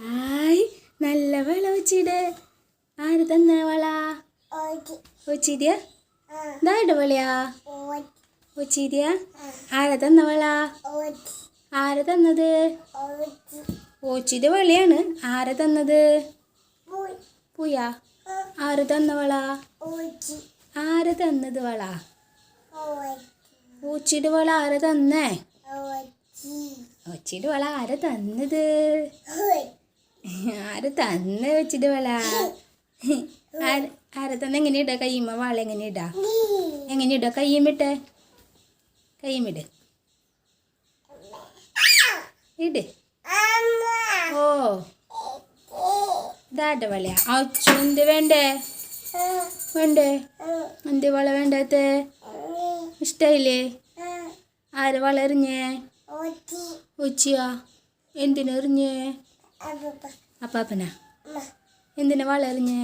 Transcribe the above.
ആയ് നല്ല വള ഒച്ചിട്. ആര് തന്നെ വള. ഒച്ചിരിയ ഇതാരുടെ വളയാ ഒച്ചിരിയ ആരെ തന്ന വള. ആര് തന്നത്? ഓച്ചിത് വളയാണ്. ആരെ തന്നത്? പൂയാ. ആര് തന്ന വള. ആര് തന്നത് വള? പൂച്ചിയുടെ വള ആര് തന്നേ? ഒച്ചിയുടെ വള ആര് തന്നത്? ആര് തന്ന വെച്ചിട്ട് വള? ആര് തന്നെ എങ്ങനെ ഇടാ കയ്യുമ്മ വള എങ്ങനെ ഇടാ എങ്ങനെ ഇടാ കയ്യുമ്മിട്ടെ കയ്യുമ്മിട് ഇട്. ഓ. ഇതാട്ടെ വളയാ അച്ചു എന്ത് വേണ്ടേ? വേണ്ടേ? എന്ത് വള വേണ്ടാത്ത? ഇഷ്ടായില്ലേ? ആര് വള എറിഞ്ഞേ? ഉച്ചിയാ? എന്തിനെറിഞ്ഞേ അപ്പാപ്പനാ? എന്തിനാ വള എറിഞ്ഞേ?